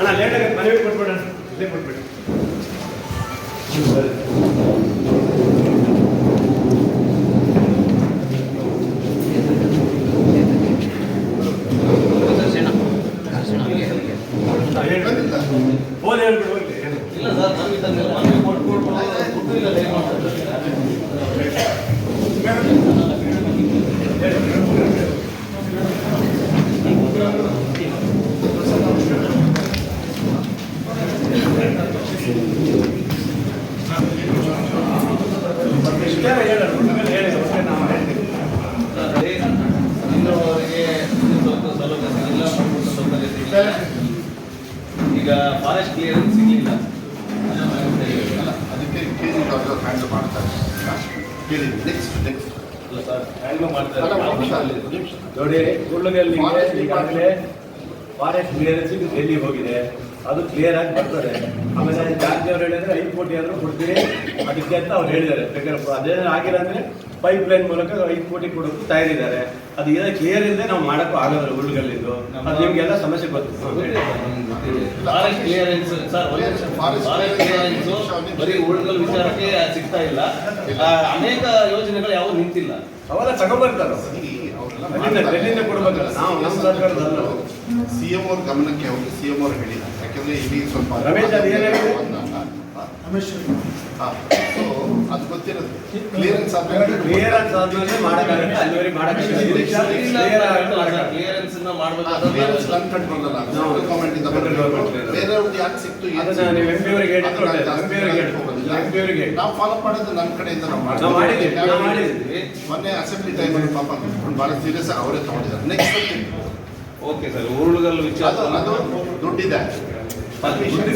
ಅಣ್ಣ ಲೇಟಾಗಿ ಮನವಿ ಕೊಟ್ಬಿಡ ಇಲ್ಲೇ ಕೊಟ್ಬಿಡಿ. ಹೋದ ಹೇಳ್ಬಿಡು ಹೋಗ್ಲಿ ಇಲ್ಲ ಸರ್ ಮನವಿ ಮಾಡ್ತಾರೆ ಇಷ್ಟೇ ಹೇಳೋಣ ಆಮೇಲೆ ಹೇಳಿ ಅಷ್ಟೇ ನಾವು ಹೇಳ್ತೀವಿ ಅದೇ ಇನ್ನುವರೆಗೆ ಸ್ವಲ್ಪ ಸೌಲಭ್ಯ ಸಿಗಲಿಲ್ಲ ಮೂಲಭೂತ ಸೌಕರ್ಯ ಸಿಗಲಿಲ್ಲ ಈಗ ಫಾರೆಸ್ಟ್ ಕ್ಲಿಯರೆನ್ಸ್ ಸಿಗಲಿಲ್ಲ. ಅದಕ್ಕೆ ಕೇಳಿ ಡಾಕ್ಟರ್ ಹ್ಯಾಂಡಲ್ ಮಾಡ್ತಾರೆ. ಕೇಳಿ ನೆಕ್ಸ್ಟ್ ನೆಕ್ಸ್ಟ್ ಅಲ್ಲ ಸರ್ ಹ್ಯಾಂಡಲ್ ಮಾಡ್ತಾರೆ. ನೋಡಿ ಈಗಾಗಲೇ ಫಾರೆಸ್ಟ್ ಕ್ಲಿಯರೆನ್ಸ್ ಡೆಲ್ಲಿ ಹೋಗಿದೆ. ಅದು ಕ್ಲಿಯರ್ ಆಗಿ ಬರ್ತದೆ ಆಮೇಲೆ ಜಾರ್ಜ್ ಅವ್ರು ಹೇಳಿದ್ರೆ ಐದು ಕೋಟಿ ಆದ್ರೂ ಕೊಡ್ತೀವಿ. ಅದಕ್ಕೆ ಅಂತ ಅವ್ರು ಹೇಳಿದ್ದಾರೆ. ಬೇಕಾದ್ರೆ ಅದೇನೋ ಆಗಿಲ್ಲ ಅಂದ್ರೆ ಪೈಪ್ ಲೈನ್ ಮೂಲಕ ಐದು ಕೋಟಿ ಕೊಡೋಕ್ಕೂ ತಯಾರಿದ್ದಾರೆ. ಅದು ಏನೋ ಕ್ಲಿಯರ್ ಇಲ್ಲದೆ ನಾವು ಮಾಡೋಕ್ಕೂ ಆಗೋದಿಲ್ಲ ಹುಡುಗಲ್ಲಿದ್ದು ಅದು ನಿಮಗೆಲ್ಲ ಸಮಸ್ಯೆ ಗೊತ್ತು forest clearance sir. Forest clearance ಬರೀ ಉಳ್ಗಲ್ ವಿಚಾರಕ್ಕೆ ಸಿಗ್ತಾ ಇಲ್ಲ. ಅನೇಕ ಯೋಜನೆಗಳು ಯಾವ ನಿಂತಿಲ್ಲ. ಅವೆಲ್ಲ ತಗೊಂಡ್ಬರ್ತಾರೆ ನಾವು ನಮ್ಮ ಸರ್ಕಾರದಲ್ಲ ಸಿ ಎಂ ಅವ್ರ ಗಮನಕ್ಕೆ ಹೋಗಿ ಸಿ ಎಂ ಅವ್ರು ಹೇಳಿಲ್ಲ ಯಾಕಂದ್ರೆ ಇಲ್ಲಿ ಸ್ವಲ್ಪ ರಮೇಶ್, ಸೊ ಅದು ಗೊತ್ತಿರೋದು. ಕ್ಲಿಯರೆನ್ಸ್ ಆದ್ಮೇಲೆ ಕ್ಲಿಯರ್ ಅಂತ ಆದ್ಮೇಲೆ ಮಾಡೋಕ್ಕಾಗುತ್ತೆ ಅಲ್ಲಿವರೆಗೆ ಮಾಡೋಕ್ಕಾಗುತ್ತೆ ಕ್ಲಿಯರೆನ್ಸ್ನ ಕ್ಲಿಯರೆನ್ಸ್ ಮಾಡ್ಬೇಕಾದ್ರೆ ನನ್ನ ಕಂಟ್ರೋಲ್ ಅಲ್ಲ. No. ಗೌರ್ಮೆಂಟ್ ಇಂದ Central government ಬರಬೇಕು. ಬೇರೆಯವ್ರದ್ದು ಯಾಕೆ ಸಿಕ್ತು ಅದನ್ನ? ನೀವು ಅವರಿಗೆ ಹೇಳಿ ಅದನ್ನ ಕೊಡಿ. ಅವರಿಗೆ ಹೇಳಿ. ಹೋಗೋದಿಲ್ಲ. MP ಅವರಿಗೆ ನಾವು ಫಾಲೋ ಮಾಡೋದು ನನ್ನ ಕಡೆಯಿಂದ ನಾವು ನಾವು ಮಾಡಿದ್ದೀವಿ, ನಾವು ಮಾಡಿದ್ದೀವಿ. ಮೊನ್ನೆ ಅಸೆಂಬ್ಲಿ ಟೈಮಲ್ಲಿ ಪಾಪ ಕುತ್ಕೊಂಡು ಭಾಳ ಸೀರಿಯಸ್ ಅವರೇ ತಗೊಂಡಿದ್ದಾರೆ. ನೆಕ್ಸ್ಟ್ ಓಕೆ ಸರ್ ಉರುಳುಗಲ್ ವಿಚಾರ. ಅದು ದುಡ್ಡಿದೆ. ಪರ್ಮಿಷನ್